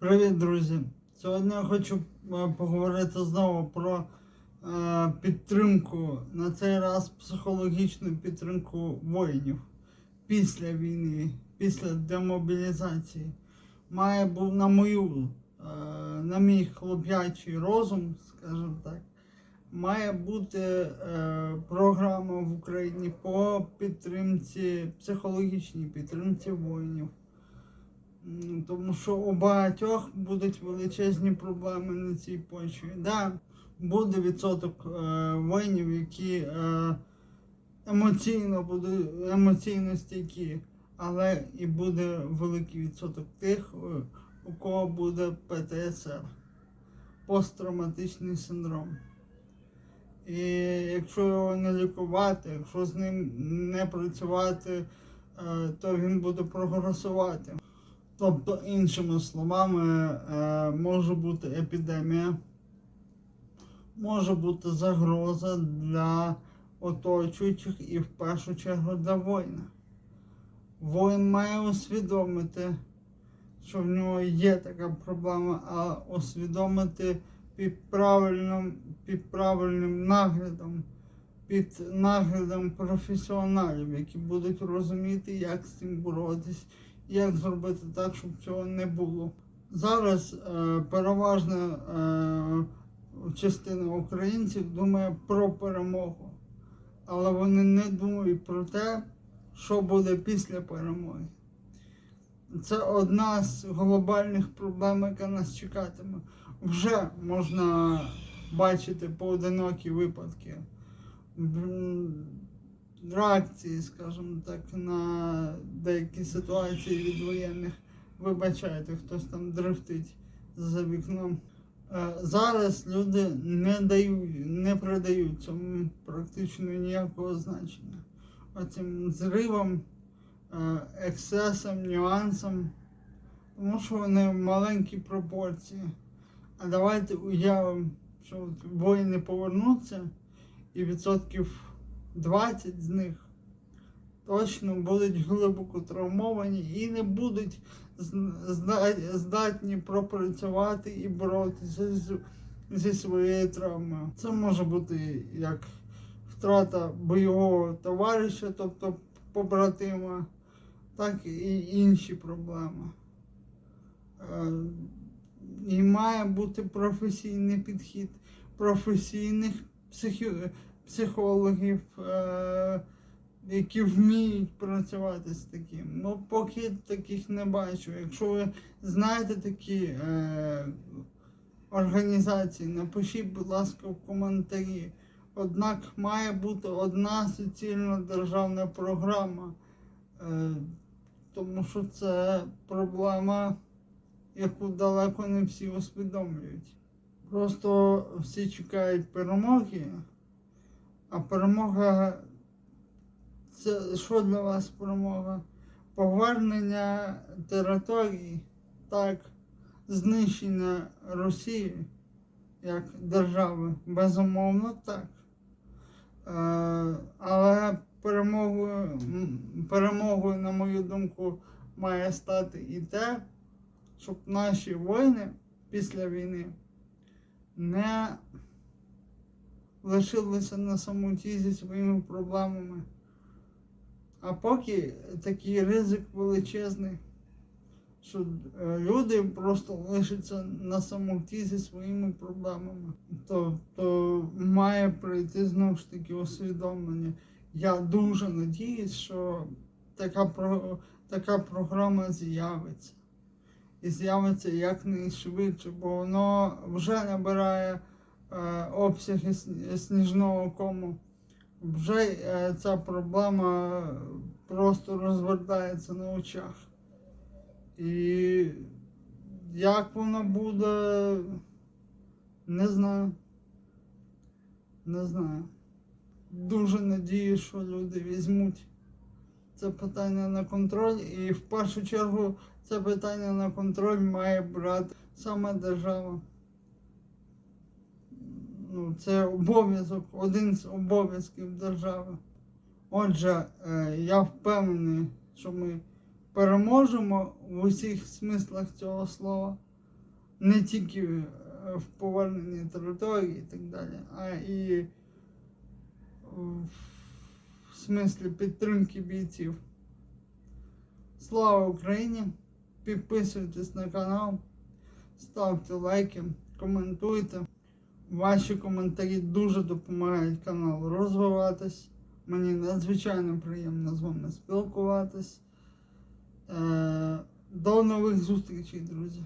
Привіт, друзі! Сьогодні я хочу е, поговорити знову про е, підтримку, на цей раз психологічну підтримку воїнів після війни, після демобілізації. Має був на мою, е, на мій хлоп'ячий розум, скажімо так, має бути програма в Україні по підтримці, психологічній підтримці воїнів. Тому що у багатьох будуть величезні проблеми на цій почві. Да, буде відсоток е, воїнів, які е, емоційно будуть емоційно стійкі, але і буде великий відсоток тих, е, у кого буде ПТСР, посттравматичний синдром. І якщо його не лікувати, якщо з ним не працювати, е, то він буде прогресувати. Тобто, іншими словами, е, може бути епідемія, може бути загроза для оточуючих і в першу чергу для воїна. Воїн має усвідомити, що в нього є така проблема, а усвідомити під правильним, під правильним наглядом, під наглядом професіоналів, які будуть розуміти, як з цим боротись як зробити так, щоб цього не було. Зараз е, переважна е, частина українців думає про перемогу, але вони не думають про те, що буде після перемоги. Це одна з глобальних проблем, яка нас чекатиме. Вже можна бачити поодинокі випадки реакції, скажімо так, на деякі ситуації від воєнних. Вибачайте, хтось там дрифтить за вікном. Е, Зараз люди не дають, не придають цьому практично ніякого значення. Оцим зривам, е, ексцесам, нюансам, тому що вони в маленькій пропорції. А давайте уявимо, що воїни повернуться і відсотків 20 з них точно будуть глибоко травмовані і не будуть здатні пропрацювати і боротися зі своєю травмою. Це може бути як втрата бойового товариша, тобто побратима, так і інші проблеми. Е, І має бути професійний підхід професійних психі- психологів, е, які вміють працювати з таким. Ну, поки таких не бачу. Якщо ви знаєте такі е, організації, напишіть, будь ласка, в коментарі. Однак має бути одна суцільна державна програма, е, тому що це проблема, яку далеко не всі усвідомлюють. Просто всі чекають перемоги, а перемога це що для вас перемога? Повернення території, так, знищення Росії як держави, безумовно так. Е, але перемогою, перемогою, на мою думку, має стати і те, щоб наші воїни після війни не лишилися на самоті зі своїми проблемами. А поки такий ризик величезний, що е, люди просто лишаться на самоті зі своїми проблемами. То, то має прийти знову ж таки усвідомлення. Я дуже надіюсь, що така, про, така програма з'явиться. І з'явиться якнайшвидше, бо воно вже набирає обсяги сніжного кому. Вже е, ця проблема просто розвертається на очах. І як воно буде, не знаю. Не знаю. Дуже надіюсь, що люди візьмуть це питання на контроль. І в першу чергу це питання на контроль має брати саме держава. Ну, це обов'язок, один з обов'язків держави. Отже, е, я впевнений, що ми переможемо в усіх смислах цього слова. не тільки е, в поверненні території і так далі, а і в смислі підтримки бійців. Слава Україні! Підписуйтесь на канал, ставте лайки, коментуйте. Ваші коментарі дуже допомагають каналу розвиватись. Мені надзвичайно приємно з вами спілкуватись. Е, До нових зустрічей, друзі!